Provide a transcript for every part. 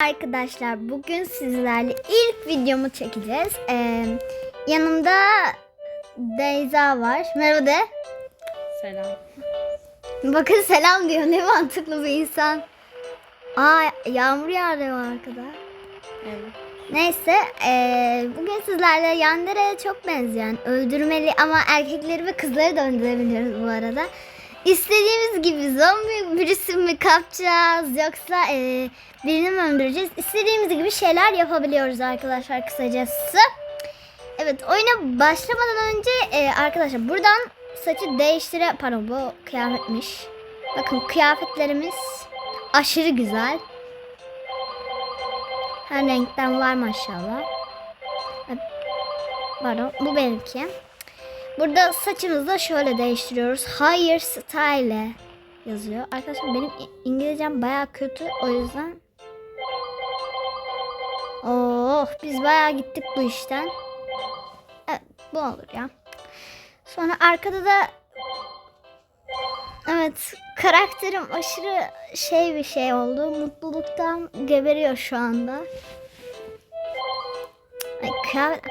Arkadaşlar bugün sizlerle ilk videomu çekeceğiz. Ee, yanımda Deyza var. Merhaba de. Selam. Bakın selam diyor. Ne mantıklı bir insan. Aa yağmur yağıyor arkada. Evet. Neyse ee, bugün sizlerle Yandere'ye çok benzeyen öldürmeli ama erkekleri ve kızları da öldürebiliyoruz bu arada. İstediğimiz gibi zombi birisi mi kapacağız yoksa ee, birini mi öldüreceğiz? İstediğimiz gibi şeyler yapabiliyoruz arkadaşlar kısacası. Evet oyuna başlamadan önce ee, arkadaşlar buradan saçı değiştire... Pardon bu kıyafetmiş. Bakın kıyafetlerimiz aşırı güzel. Her renkten var maşallah. Pardon bu benimki. Burada saçımızı da şöyle değiştiriyoruz. Higher Style yazıyor. Arkadaşlar benim İngilizcem baya kötü o yüzden. Oh biz baya gittik bu işten. Evet bu olur ya. Sonra arkada da Evet karakterim aşırı şey bir şey oldu. Mutluluktan geberiyor şu anda. Ay, kıyafet...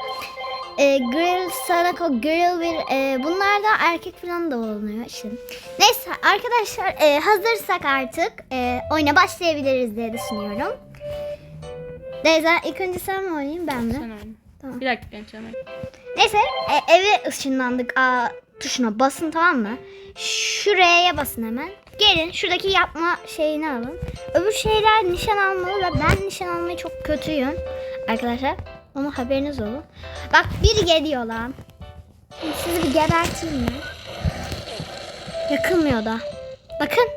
E, grill, Sanako, grill bir e, bunlar da erkek falan da oluyor işte. Neyse arkadaşlar e, hazırsak artık e, oyuna başlayabiliriz diye düşünüyorum. Deyza ilk önce sen mi oynayayım ben mi? Sen oyna. Tamam. Bir dakika genç hemen. Neyse e, eve ışınlandık A tuşuna basın tamam mı? Şuraya basın hemen. Gelin şuradaki yapma şeyini alın. Öbür şeyler nişan almalı ve ben nişan almayı çok kötüyüm. Arkadaşlar ona haberiniz olun. Bak biri geliyor lan. Sizi bir geberteyim mi? Yakılmıyor da. Bakın.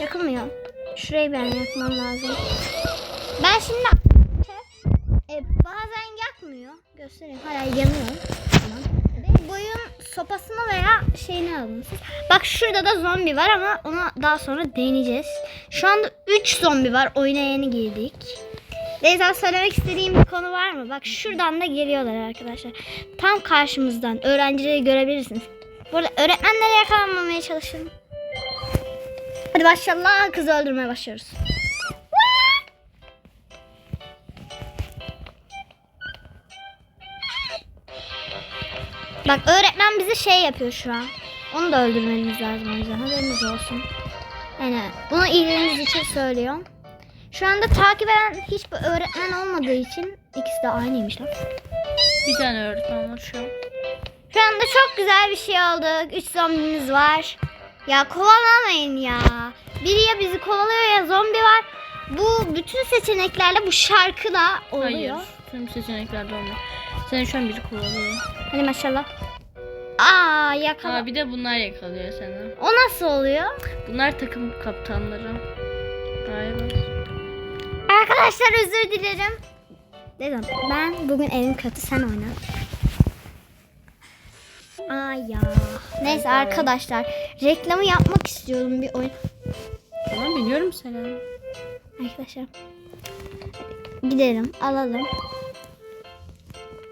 Yakılmıyor. Şurayı ben yakmam lazım. Ben şimdi e, bazen yakmıyor. Göstereyim. Hala yanıyor. Tamam. Boyun sopasını veya şeyini alın. Bak şurada da zombi var ama ona daha sonra değineceğiz. Şu anda 3 zombi var. Oyuna yeni girdik. Beyza söylemek istediğim bir konu var mı? Bak şuradan da geliyorlar arkadaşlar. Tam karşımızdan. Öğrencileri görebilirsiniz. Burada öğretmenlere yakalanmamaya çalışın. Hadi başlayalım. Kızı öldürmeye başlıyoruz. Bak öğretmen bize şey yapıyor şu an. Onu da öldürmemiz lazım o yüzden haberiniz olsun. Yani bunu iyiliğiniz için söylüyorum. Şu anda takip eden hiçbir öğretmen olmadığı için ikisi de aynıymış lan. Bir tane öğretmen var şu an. Şu anda çok güzel bir şey oldu. Üç zombimiz var. Ya kovalamayın ya. Biri ya bizi kovalıyor ya zombi var. Bu bütün seçeneklerle bu şarkıla oluyor. Hayır. Tüm seçeneklerde olmuyor. Seni şu an biri kovalıyor. Hadi maşallah. Aa yakala. Ha bir de bunlar yakalıyor seni. O nasıl oluyor? Bunlar takım kaptanları. Galiba. Arkadaşlar özür dilerim. Dedim ben bugün evin kötü sen oyna. Ay ya. Neyse arkadaşlar reklamı yapmak istiyorum bir oyun. Tamam biliyorum seni. Arkadaşlar gidelim alalım.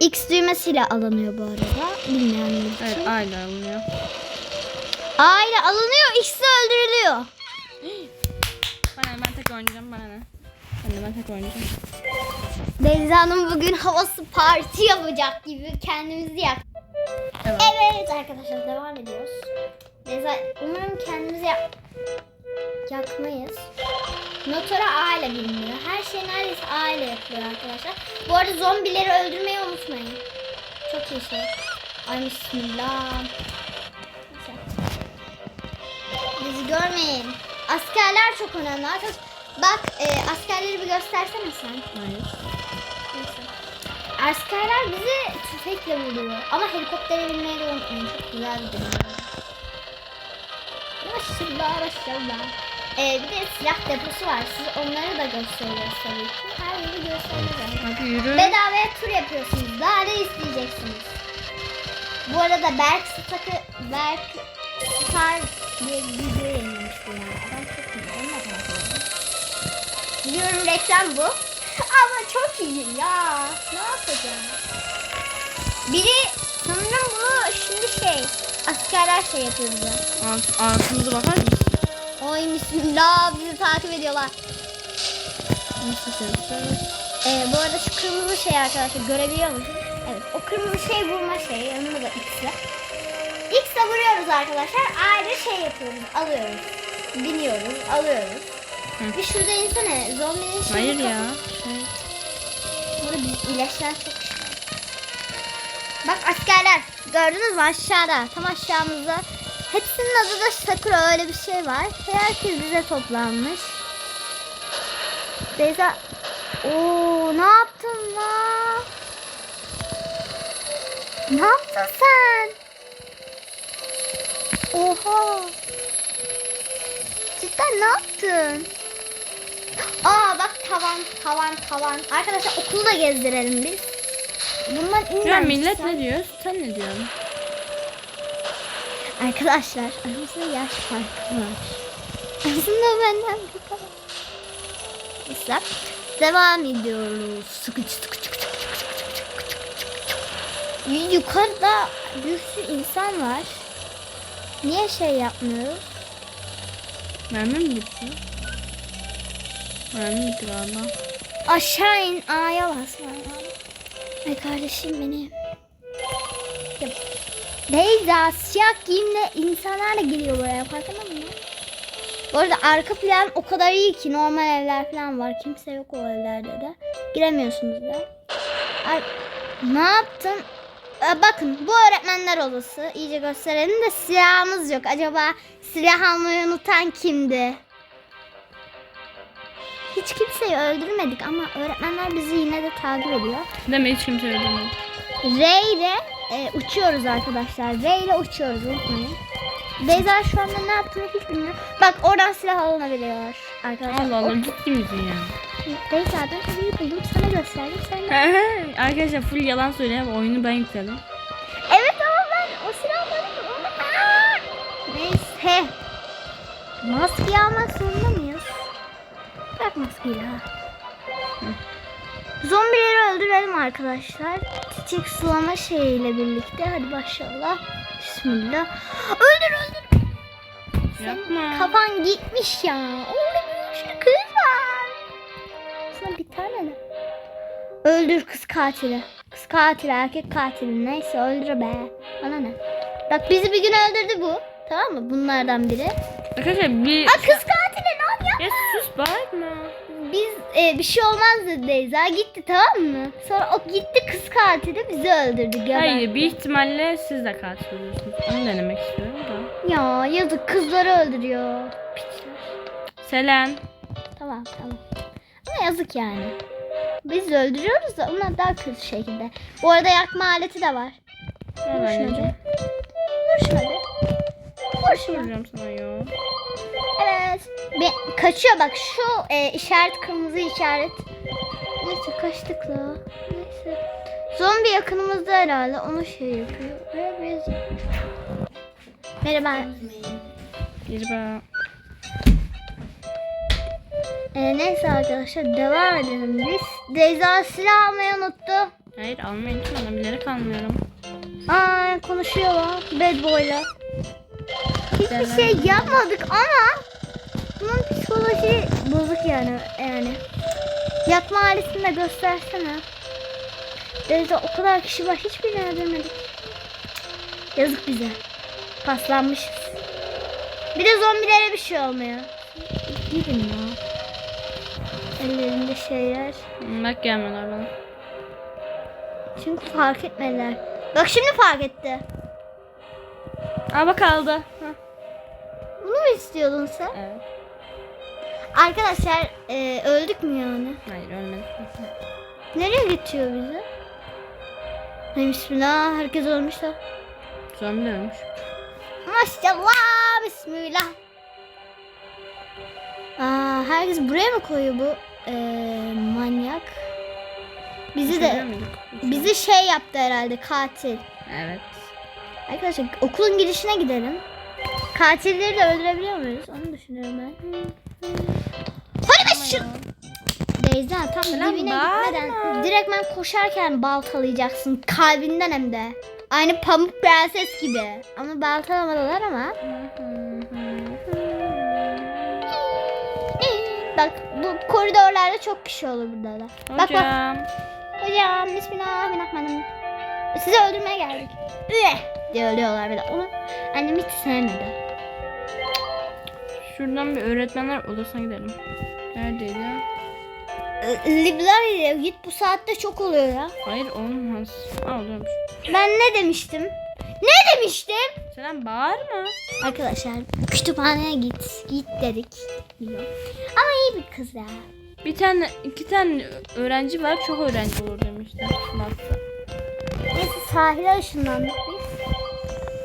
X düğmesiyle alınıyor bu arada. Bilmeyenler için. Evet aile alınıyor. A ile alınıyor X de öldürülüyor. Bana ben tek oynayacağım bana ne. Ben tek oynayacağım. Beyza Hanım bugün havası parti yapacak gibi kendimizi yak. Evet. Evet arkadaşlar devam ediyoruz. Beyza umarım kendimizi yak yakmayız. Notora A ile biliniyor. Her şey neredeyse A ile yapılıyor arkadaşlar. Bu arada zombileri öldürmeyi unutmayın. Çok iyi şey. Ay bismillah. Bizi görmeyin. Askerler çok önemli arkadaşlar. Bak e, askerleri bir göstersene sen. Hayır. Neyse. Askerler bizi tüfekle vuruyor. Ama helikoptere binmeyi de unutmayın. Çok güzel bir durum. Maşallah maşallah. Ee, bir de silah deposu var. Siz onları da gösteriyoruz tabii ki. Her yeri göstereceğiz. Hadi yürü. Bedavaya tur yapıyorsunuz. Daha ne isteyeceksiniz? Bu arada Berk Star'ı Berk Star diye bir video yayınlamıştı yani. Adam çok iyi. Biliyorum reklam bu. Ama çok iyi ya. Ne yapacağım? Biri sanırım bunu şimdi şey askerler şey yapıyor bize. Alt, altımıza bakar mısın? Oy bismillah bizi takip ediyorlar. Nasıl? Ee, bu arada şu kırmızı şey arkadaşlar görebiliyor musunuz? Evet o kırmızı şey vurma şeyi yanında da X'e. X'e vuruyoruz arkadaşlar. Ayrı şey yapıyoruz. Alıyoruz. Biniyoruz. Alıyoruz. Hı. Bir şurada insene. Zombinin şeyi Hayır ya. Şey. Burada biz ilaçlar çok. Bak askerler. Gördünüz mü aşağıda? Tam aşağımızda. Hepsinin adı da Sakura öyle bir şey var. Herkes bize toplanmış. Beyza. Oo ne yaptın lan? Ne yaptın sen? Oha. Cidden ne yaptın? Aa bak tavan tavan tavan. Arkadaşlar okulu da gezdirelim biz. Bunlar Ya inmemiş. millet ne diyor? Sen ne diyorsun? Arkadaşlar aramızda yaş farkı var. Aslında benden bir kadar. Neyse. Devam ediyoruz. Sıkıcı sıkıcı. Yukarıda bir sürü insan var. Niye şey yapmıyoruz? Mermi mi bitti? Mermi galiba. Aşağı in A'ya bas. Ay kardeşim benim. Beyza siyah giyimle insanlar da geliyor buraya farkında mısın? Bu arada arka plan o kadar iyi ki normal evler falan var. Kimse yok o evlerde de. Giremiyorsunuz da. Ay, ne yaptın? Aa, bakın bu öğretmenler odası. İyice gösterelim de silahımız yok. Acaba silah almayı unutan kimdi? Hiç kimseyi öldürmedik ama öğretmenler bizi yine de takip ediyor. Deme hiç kimse öldürmedi. Ray ile e, uçuyoruz arkadaşlar. Ray ile uçuyoruz unutmayın. Beyza şu anda ne yaptığını hiç bilmiyorum. Bak oradan silah alınabiliyor arkadaşlar. Allah Allah ciddi misin ya? Beyza ben tabii buldum sana gösterdim. Sen. Arkadaşlar full yalan söylüyor. Oyunu ben yükledim. Evet ama ben o silahları Aa! Neyse. Maskeyi almak zorunda mıyız? Bırak maskeyi ha. Zombileri öldürelim arkadaşlar. Çiçek sulama şeyiyle birlikte. Hadi başlayalım. Bismillah. Öldür öldür. Yapma. Kafan gitmiş ya. Yaşlı kız var. Sana bir tane de. Öldür kız katili. Kız katili, erkek katili. Neyse öldür be. Bana ne? Bak bizi bir gün öldürdü bu. Tamam mı? Bunlardan biri. Arkadaşlar bir... Aa kız katili lan ya. Ya sus bağırma. Biz e, bir şey olmaz dedi Beyza. Gitti tamam mı? Sonra o gitti kız katili bizi öldürdü. Gebertti. Hayır bir ihtimalle siz de katil oluyorsunuz. Onu denemek istiyorum da. Ya yazık kızları öldürüyor. Piçler. Selen. Tamam tamam. Ama yazık yani. Biz öldürüyoruz da onlar daha kötü şekilde. Bu arada yakma aleti de var. Al Vur bir. Vur bir. Vur şuna. Vuracağım sana ya. Evet. Bir, kaçıyor bak şu e, işaret kırmızı işaret. Neyse kaçtık la. Neyse. Zombi yakınımızda herhalde onu şey yapıyor. Ve biz... Merhaba. Bir bak. E, neyse arkadaşlar devam edelim biz. Deyza silah almayı unuttu. Hayır almayın ki bana bilerek almıyorum. Aa konuşuyor lan bad boy'la. Hiçbir şey yapmadık ama yani yani. Yakma aletini de göstersene. Denizde o kadar kişi var hiçbirini öldürmedik. Yazık bize. Paslanmışız. Bir de zombilere bir şey olmuyor. Gidin ya. Ellerinde şeyler. Hmm, Bak gelmiyorlar bana. Çünkü fark etmediler. Bak şimdi fark etti. Aa bak aldı. Bunu mu istiyordun sen? Evet. Arkadaşlar e, öldük mü yani? Hayır ölmedik. Nereye götürüyor bizi? Ay, Bismillah herkes ölmüş de. Zombi ölmüş. Maşallah bismillah. Aa, herkes buraya mı koyuyor bu e, manyak? Bizi de bizi şey yaptı herhalde katil. Evet. Arkadaşlar okulun girişine gidelim. Katilleri de öldürebiliyor muyuz? Onu düşünüyorum ben. Hadi. Beyza tam Selam, dibine gitmeden direkt ben koşarken baltalayacaksın. Kalbinden hem de. Aynı pamuk prenses gibi. Ama baltalamadılar ama. Bak bu koridorlarda çok kişi olur burada da. Bak bak. Hocam. Hocam bismillahirrahmanirrahim. Sizi öldürmeye geldik. Üeh diye ölüyorlar bir de. Onu annem hiç sevmedi. Şuradan bir öğretmenler odasına gidelim. Neredeydi? Libler git bu saatte çok oluyor ya. Hayır olmaz. Aa oluyormuş. Ben ne demiştim? Ne demiştim? Sen bağırma. Arkadaşlar kütüphaneye git. Git dedik. Biliyor. Ama iyi bir kız ya. Bir tane, iki tane öğrenci var. Çok öğrenci olur demişler. Sınavda. Neyse sahile ışınlandık.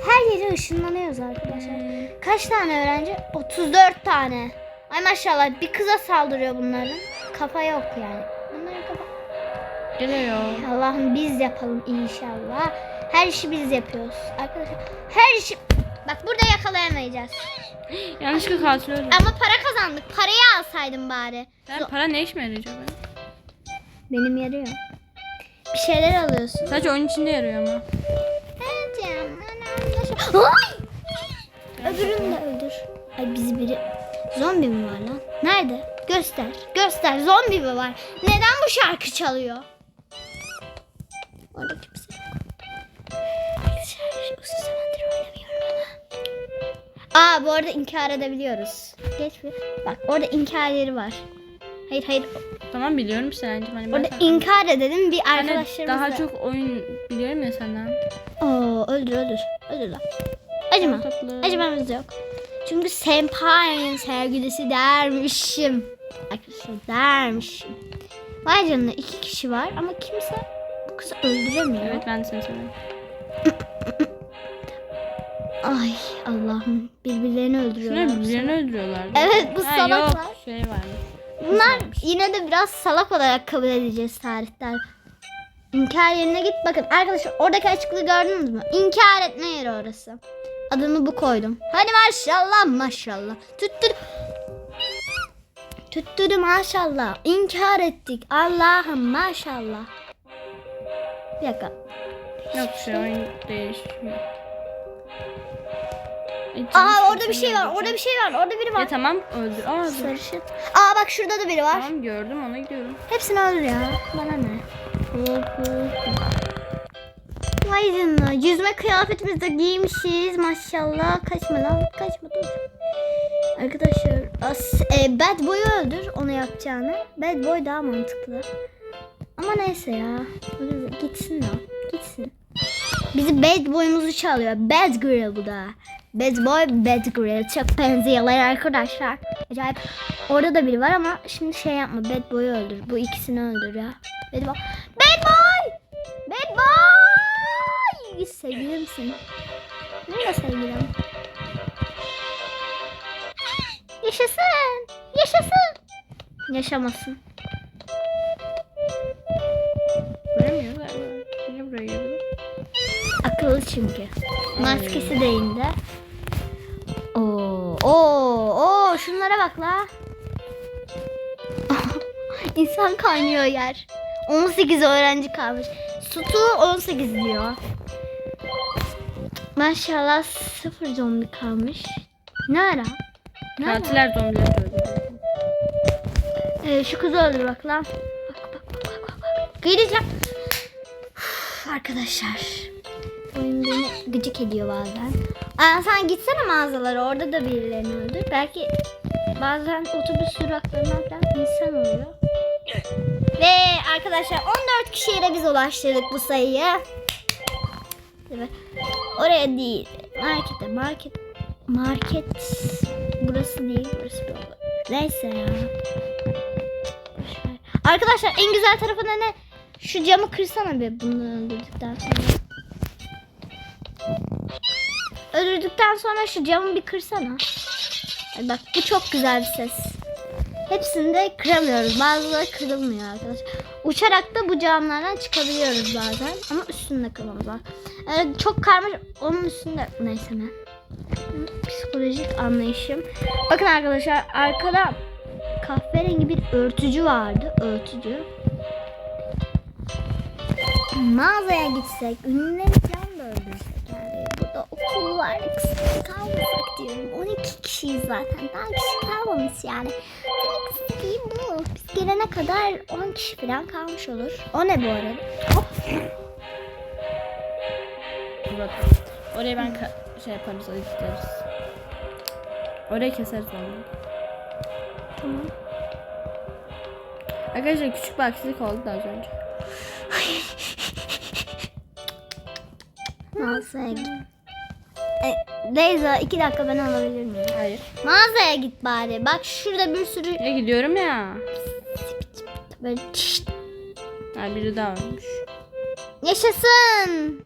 Her yere ışınlanıyoruz arkadaşlar. Kaç tane öğrenci? 34 tane. Ay maşallah bir kıza saldırıyor bunların. Kafa yok yani. Bunların kafa... Geliyor. Allah'ım biz yapalım inşallah. Her işi biz yapıyoruz. Arkadaşlar her işi... Bak burada yakalayamayacağız. Yanlışlıkla öldüm. Ama para kazandık. Parayı alsaydım bari. Sen para ne işime yarayacak be? Benim yarıyor. Bir şeyler alıyorsun. Sadece oyun içinde yarıyor ama. Ay! Öbürünü de öldür. Ay bizi biri... Zombi mi var lan? Nerede? Göster. Göster. Zombi mi var? Neden bu şarkı çalıyor? Orada kimse yok. Arkadaşlar uzun zamandır oynamıyorum ama. Aa bu arada inkar edebiliyoruz. Geç bir. Bak orada inkar yeri var. Hayır hayır. Tamam biliyorum Selen'cim. Hani ben Orada sana- inkar edelim bir Hani arkadaşlarımız daha da- çok oyun biliyorum ya senden. Oo öldür öldür. Öldür lan. Acıma. Acımamız yok. Çünkü senpai'nin sevgilisi dermişim. Arkadaşlar dermişim. Vay canına iki kişi var ama kimse bu kızı öldüremiyor. Evet ben de seni seviyorum. Ay Allah'ım birbirlerini öldürüyorlar. Şunlar birbirlerini öldürüyorlar. Evet, bu Ha, salaklar. Yok şey varmış. Bunlar yine de biraz salak olarak kabul edeceğiz tarihler. İnkar yerine git bakın arkadaşlar oradaki açıklığı gördünüz mü? İnkar etme yeri orası. Adını bu koydum. Hadi maşallah maşallah. Tuttur. Tutturdu maşallah. İnkar ettik. Allah'ım maşallah. Bir dakika. Yok şey oyun değişmiyor. Ay, Aa orada bir şey var. Orada bir şey var. Orada biri Ya var. tamam öldür. Aa. Sarışın. Aa bak şurada da biri var. Tamam gördüm ona gidiyorum. Hepsini öldür ya. Bana ne? Vay canına. Yüzme kıyafetimizi de giymişiz. Maşallah. Kaçma lan. Kaçma dur. Arkadaşlar as, e, Bad Boy'u öldür onu yapacağını. Bad Boy daha mantıklı. Ama neyse ya. Gitsin o. Gitsin. Bizi Bad Boy'umuzu çalıyor. Bad Girl bu da. Bad Boy, Bad Girl. Çok benziyorlar arkadaşlar. Acayip. Orada da biri var ama şimdi şey yapma. Bad Boy'u öldür. Bu ikisini öldür ya. Bad Boy. Bad Boy! Bad Boy! Sevgilimsin. Nerede sevgilim? Yaşasın. Yaşasın. Yaşamasın. Akıllı çünkü. Maskesi de indi. Şunlara bak la. İnsan kaynıyor yer. 18 öğrenci kalmış. Sütü 18 diyor. Maşallah sıfır zombi kalmış. Ne ara? Ne ara? Katiller zombileri öldürdü. Ee, şu kızı öldür bak lan. Bak bak bak bak bak. bak. Gideceğim. Uf, arkadaşlar. Oyun beni gıcık ediyor bazen. Aa, sen gitsene mağazalara orada da birilerini öldür. Belki bazen otobüs duraklarından insan oluyor. Ve arkadaşlar 14 kişiyle biz ulaştırdık bu sayıyı. Evet. Oraya değil. Markete market. Market burası değil burası bir. Neyse ya. Arkadaşlar en güzel tarafı ne? Şu camı kırsana bir bunu öldürdükten sonra. Öldürdükten sonra şu camı bir kırsana. Ay bak bu çok güzel bir ses. Hepsini de kıramıyoruz. Bazıları kırılmıyor arkadaşlar. Uçarak da bu camlardan çıkabiliyoruz bazen. Ama üstünde kırmamız var. Evet, çok karmaşık. Onun üstünde neyse ne. Psikolojik anlayışım. Bakın arkadaşlar arkada kahverengi bir örtücü vardı. Örtücü. Mağazaya gitsek, ünlüleri falan da öldürsek. Okul var. Kısıtlı kalmasak diyorum. 12 kişiyiz zaten. Daha kişi kalmamış yani. Demek istediğim bu. Biz gelene kadar 10 kişi falan kalmış olur. O ne bu arada? Hop. Burada. Orayı ben şey yaparız, editleriz. Orayı keseriz onu. Tamam. Arkadaşlar küçük bir aksilik oldu da az önce. E, Beyza iki dakika ben alabilir miyim? Hayır. Mağazaya git bari. Bak şurada bir sürü Ya gidiyorum ya. böyle çişt. Ha biri daha ölmüş. Yaşasın.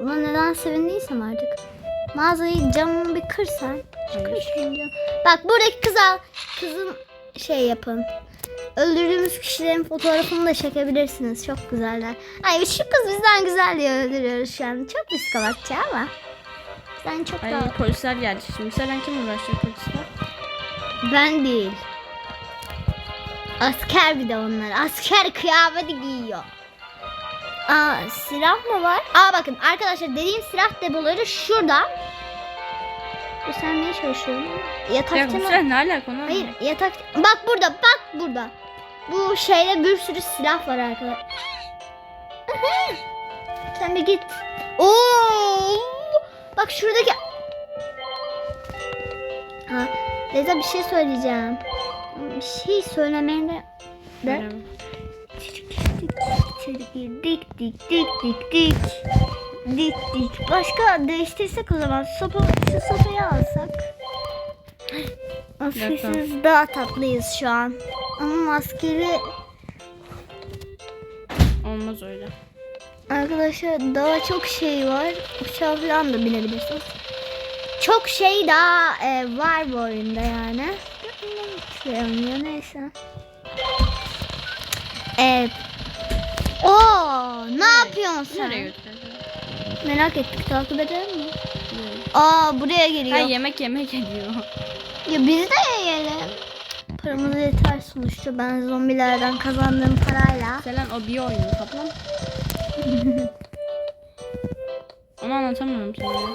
Buna neden sevindiysem artık. Mağazayı camını bir kırsan. Kır Hayır. şunu cam- Bak buradaki kız al. Kızın şey yapın. Öldürdüğümüz kişilerin fotoğrafını da çekebilirsiniz. Çok güzeller. Ay şu kız bizden güzel diye öldürüyoruz şu an. Çok psikopatça ama. Sen çok Ay daha... polisler geldi şimdi. Sen kim uğraşacak polisler? Ben değil. Asker bir de onlar. Asker kıyafeti giyiyor. Aa silah mı var? Aa bakın arkadaşlar dediğim silah depoları şurada. Göstermeye çalışıyorum. Ya Yatakta mı? silah ne alaka ona? Hayır yatak. Bak burada bak burada. Bu şeyde bir sürü silah var arkadaşlar. Sen bir git. Oo! Bak şuradaki. Ha, Leza bir şey söyleyeceğim. Bir şey söylemeye de. de. Dik dik dik dik dik. Dik dik. Başka değiştirsek o zaman. Sopa, şu sopayı alsak. Maskesiz daha tatlıyız şu an. Ama maskeli Olmaz öyle. Arkadaşlar daha çok şey var. Uçağa falan da binebilirsiniz. Çok şey daha e, var bu oyunda yani. Ne oynuyor neyse. Evet. Oo, ne yapıyorsun sen? Nereye götüreceğiz? Merak ettik takip edelim mi? Aa buraya geliyor. Ha yemek yemek ediyor. Ya biz de yiyelim. Paramız yeter sonuçta. Ben zombilerden kazandığım parayla. Selen o bir oyunu kaplan. Onu anlatamıyorum sana. ya.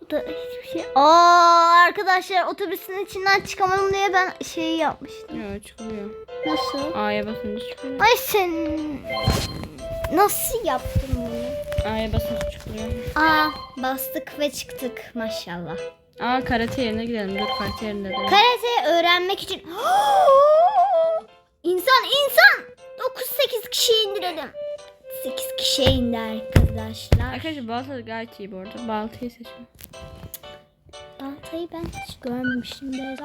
Bu da hiçbir şey. Aa arkadaşlar otobüsün içinden çıkamadım diye ben şeyi yapmıştım. Yok çıkılıyor. Nasıl? A'ya basınca çıkıyor. Ay sen nasıl yaptın bunu? A'ya basınca çıkılıyor. Aa bastık ve çıktık maşallah. Aa karate yerine gidelim. Dur karate yerinde de. Karate öğrenmek için insan insan 9-8 kişi indirelim. 8 kişiye indi arkadaşlar. Arkadaşlar balta gayet iyi bu arada. Baltayı seçin. Baltayı ben hiç görmemiştim.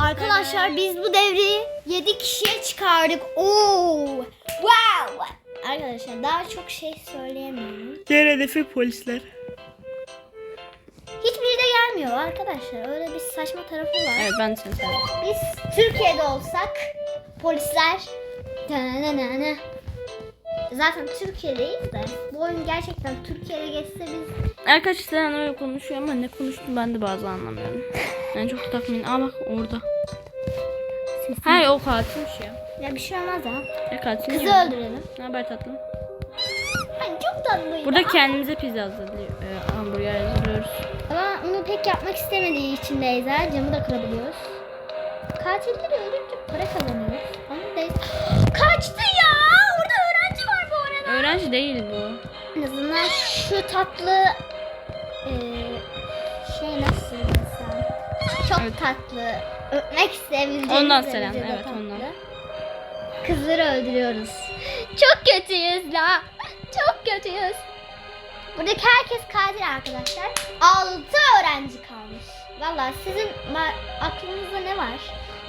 Arkadaşlar biz bu devreyi 7 kişiye çıkardık. Oo! Wow! Arkadaşlar daha çok şey söyleyemiyorum. Diğer hedefi polisler. Hiçbiri de gelmiyor arkadaşlar. Öyle bir saçma tarafı var. Evet ben de seni seviyorum. Biz Türkiye'de olsak polisler Tananana. Zaten Türkiye'deyiz de bu oyun gerçekten Türkiye'de geçse biz Arkadaşlar Selen öyle konuşuyor ama ne konuştuğunu ben de bazen anlamıyorum. Yani çok da takmayın. Aa bak orada. Hayır o katilmiş ya. ya bir şey olmaz ha. Ya katil Kızı niye? öldürelim. Ne haber tatlım? Ay çok tatlıydı. Burada kendimize pizza hazırlıyor. E, hamburger hazırlıyoruz. Ama onu pek yapmak istemediği için Beyza camı da kırabiliyoruz. Katilleri öldürünce para kazanıyoruz. Öğrenci değil bu. En azından şu tatlı eee, şey nasıl insan? Çok Evet. tatlı. Öpmek isteyebileceğimiz Ondan Selen, evet, tatlı. ondan. Kızları öldürüyoruz. Çok kötüyüz la. Çok kötüyüz. Buradaki herkes katil arkadaşlar. 6 öğrenci kalmış. Vallahi sizin aklınızda ne var?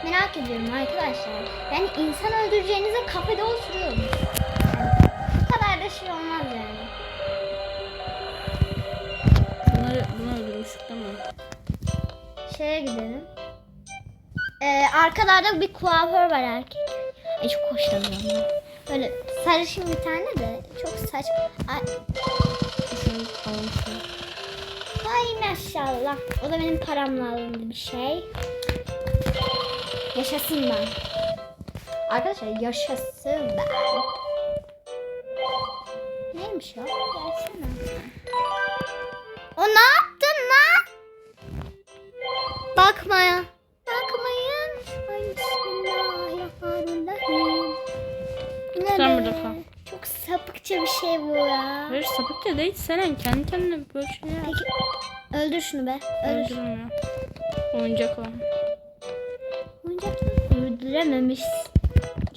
Merak ediyorum arkadaşlar. Yani insan öldüreceğinize kafede oturuyormuş. Şey olmaz yani. Bunları, bunu öldürmüştük değil mi? Şeye gidelim. Ee, arkalarda bir kuaför var erkek. Ay çok hoşlanıyorum ben. Böyle sarışın bir tane de çok saçma. Ay, Şunu alalım şunu. ay maşallah. O da benim paramla alındı bir şey. Yaşasın ben. Arkadaşlar yaşasın ben. Neymiş o? Gelsene. ne yaptın lan? Bakmaya. Bakmayın. Ay bismillahirrahmanirrahim. Ne Sen burada kal. Çok sapıkça bir şey bu ya. Hayır sapık da değil. Selen kendi kendine böyle şeyler Peki öldür şunu be. Öldür. öldürmüyor. Oyuncak o. Oyuncak? Öldürememiş.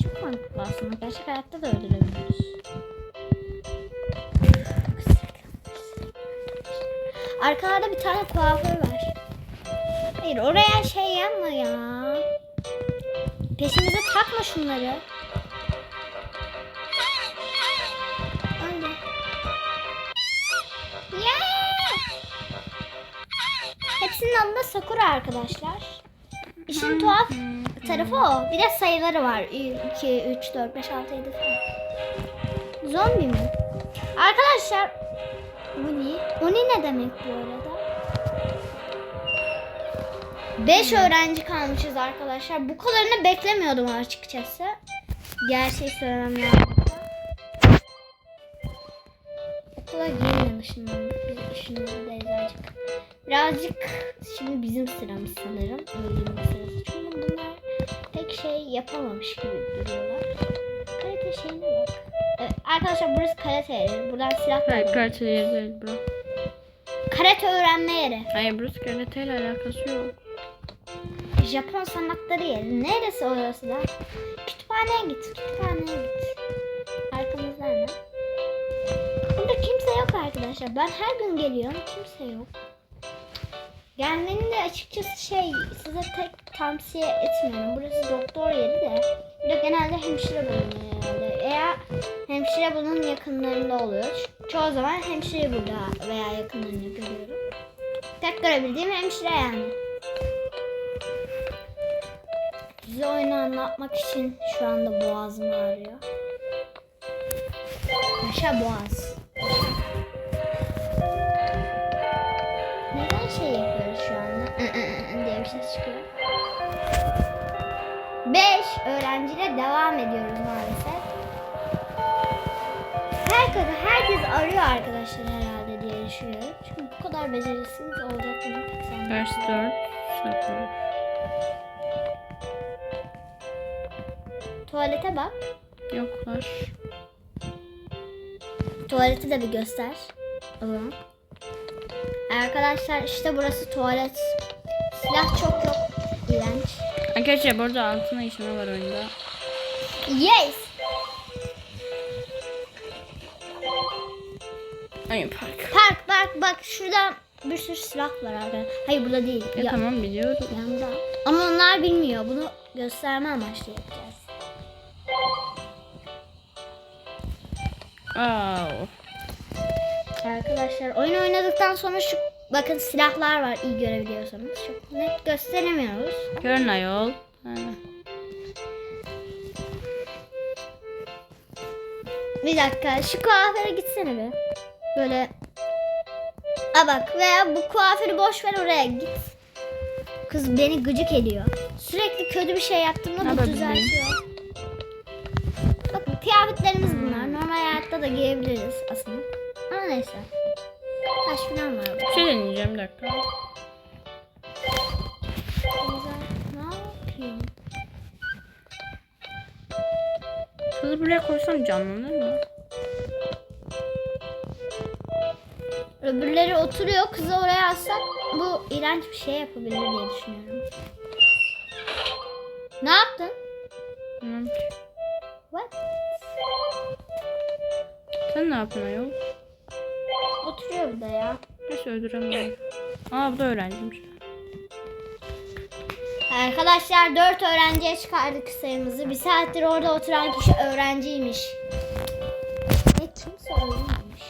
Çok mantıklı aslında. Gerçek hayatta da öldüremiyoruz. Arkalarda bir tane kuaför var. Hayır oraya şey yapma ya. Peşimize takma şunları. Öyle. Yeah! Hepsinin adı da Sakura arkadaşlar. İşin tuhaf tarafı o. Bir de sayıları var. 2, 3, 4, 5, 6, 7 falan. Zombi mi? Arkadaşlar Oni. Oni ne demek bu arada? 5 öğrenci kalmışız arkadaşlar. Bu kadarını beklemiyordum açıkçası. Gerçeği söylemem lazım. Okula girmeyen ışınlandık. Biz ışınlandık birazcık. Birazcık şimdi bizim sıramız sanırım. Öldürme sırası. Çünkü bunlar pek şey yapamamış gibi duruyorlar. Karate şeyine bak. Arkadaşlar burası karate yeri. Buradan silah Hayır karate yeri değil bro. Karate öğrenme yeri. Hayır burası karate ile alakası yok. Japon sanatları yeri. Neresi orası da? Kütüphaneye git. Kütüphaneye git. Arkamızda ne? Burada kimse yok arkadaşlar. Ben her gün geliyorum. Kimse yok. Gelmeni de açıkçası şey size tek tavsiye etmiyorum. Burası doktor yeri de. Burada genelde hemşire bulunuyor herhalde. Eğer hemşire bunun yakınlarında oluyor. Ço- Çoğu zaman hemşire burada veya yakınlarında görüyorum. Tek görebildiğim hemşire yani. Size oyunu anlatmak için şu anda boğazım ağrıyor. Yaşa boğaz. Öğrenciyle devam ediyoruz maalesef. Herkes, herkes arıyor arkadaşlar herhalde diye düşünüyorum. Çünkü bu kadar becerisiz olacak mı? pek sanmıyorum. Ders 4. Sıfır. Tuvalete bak. Yoklar. Tuvaleti de bir göster. Zaman. Arkadaşlar işte burası tuvalet. Silah çok yok. İğrenç. Arkadaşlar burada altına işleme var oyunda. Yes. Hayır park. Park bak bak şurada bir sürü silah var arkadaşlar. Hayır burada değil. Ya, Ya- tamam biliyorum. Yanında. Ama onlar bilmiyor. Bunu gösterme amaçlı yapacağız. Wow. Arkadaşlar oyun oynadıktan sonra şu bakın silahlar var iyi görebiliyorsanız. Çok net gösteremiyoruz. Görün ayol. Bir dakika şu kuaföre gitsene be. Böyle. A bak veya bu kuaförü boş ver oraya git. Kız beni gıcık ediyor. Sürekli kötü bir şey yaptığımda Ne bu düzeltiyor. Bakın kıyafetlerimiz bunlar. Normal hayatta da giyebiliriz aslında. Ama neyse. Taş falan var. Bir şey deneyeceğim bir dakika. Güzel. Ne yapayım? Kızı buraya koysam canlanır mı? Öbürleri oturuyor. Kızı oraya alsak bu iğrenç bir şey yapabilir diye düşünüyorum. Ne yaptın? Ki. What? Sen ne yapıyorsun ayol? Oturuyor burada ya. Neyse öldüremiyorum. Aa bu da öğrenciymiş. Arkadaşlar 4 öğrenciye çıkardık sayımızı. Bir saattir orada oturan kişi öğrenciymiş. Ve kimse öğrenmemiş.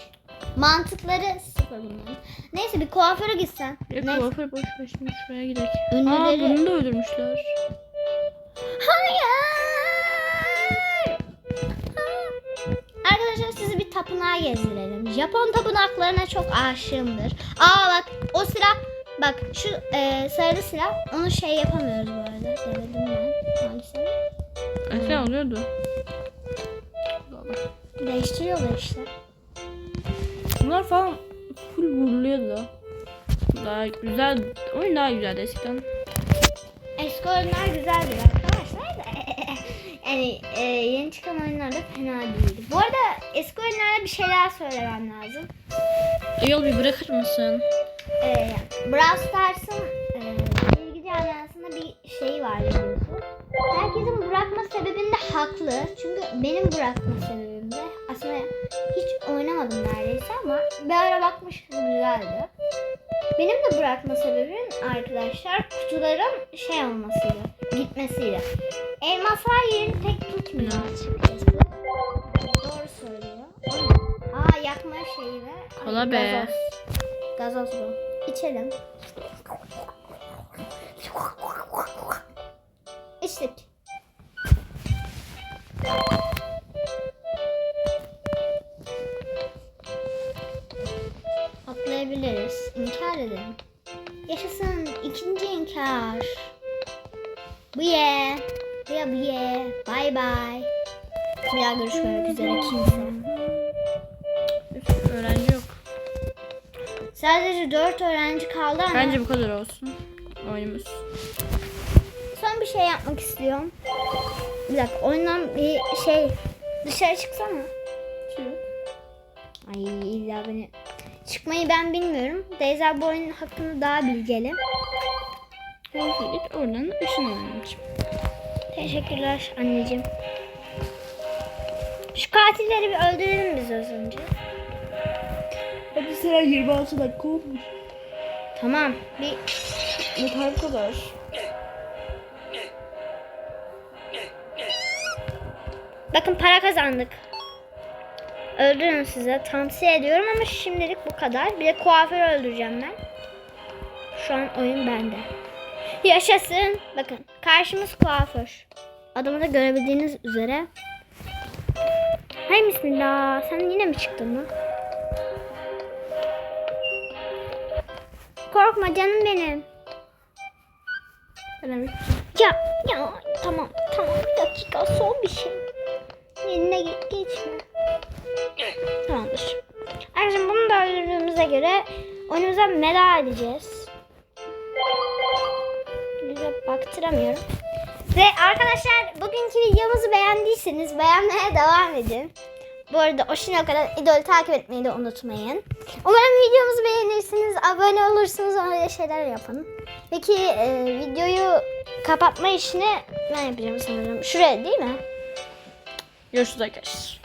Mantıkları sıfır bunların. Neyse bir kuaföre gitsen. Ya Neyse. kuaför boş ver şimdi şuraya gidelim. Aa Ünlüleri... bunu da öldürmüşler. Hayır. Tapınağa gezdirelim. Japon tapınaklarına çok aşığımdır. Aa bak o silah bak şu e, sarı silah onu şey yapamıyoruz bu arada. Denedim ben maalesef. Efe alıyordu. Değiştiriyorlar işte. Bunlar falan full vuruluyordu. Daha güzel. Oyun daha güzeldi eskiden. Eski oyunlar güzeldir arkadaşlar da. yani e, yeni çıkan oyunlar da fena değil. Bu arada eski oyunlarda bir şeyler söylemem lazım. Yol bir bırakır mısın? E, Brawl Stars'ın e, bilgi camiasında bir şey var biliyorsun. Herkesin bırakma sebebinde haklı. Çünkü benim bırakma sebebim de aslında hiç oynamadım neredeyse ama bir ara bakmıştım güzeldi. Benim de bırakma sebebim arkadaşlar kutuların şey olmasıydı, gitmesiyle. Elmaslar yerini tek tutmuyor açıkçası. Yakma şeyi ve Ay, Kola be. Gazoz. Gazoz bu. İçelim. İçtik. Atlayabiliriz. İnkar edelim. Yaşasın ikinci inkar. Bu ye. Bu ye bu ye. Bye bye. Bir daha görüşmek üzere kimse. Sadece dört öğrenci kaldı ama Bence bu kadar olsun. Oyunumuz. son bir şey yapmak istiyorum. Bir dakika oyundan bir şey dışarı çıksana. Ay illa beni çıkmayı ben bilmiyorum. Deyza bu oyun hakkında daha bilgili. Neyse git oradan ışınlanın. Teşekkürler anneciğim. Şu katilleri bir öldürelim biz az önce. Sıra 26 dakika olmuş. Tamam. Bir Yeter bu kadar. bakın para kazandık. Öldürün size. Tavsiye ediyorum ama şimdilik bu kadar. Bir de kuaförü öldüreceğim ben. Şu an oyun bende. Yaşasın. Bakın karşımız kuaför. Adamı da görebildiğiniz üzere. Hay bismillah. Sen yine mi çıktın lan? Korkma canım benim. Ben evet. Ya ya tamam tamam bir dakika son bir şey. Yerine ge- geçme. Tamamdır. Arkadaşlar bunu da öldürdüğümüze göre oyunumuza meda edeceğiz. Bize baktıramıyorum. Ve arkadaşlar bugünkü videomuzu beğendiyseniz beğenmeye devam edin. Bu arada Oşino kadar idol takip etmeyi de unutmayın. Umarım videomuzu beğenirsiniz. Abone olursunuz. Öyle şeyler yapın. Peki e, videoyu kapatma işini ben yapacağım sanırım. Şuraya değil mi? Görüşürüz arkadaşlar.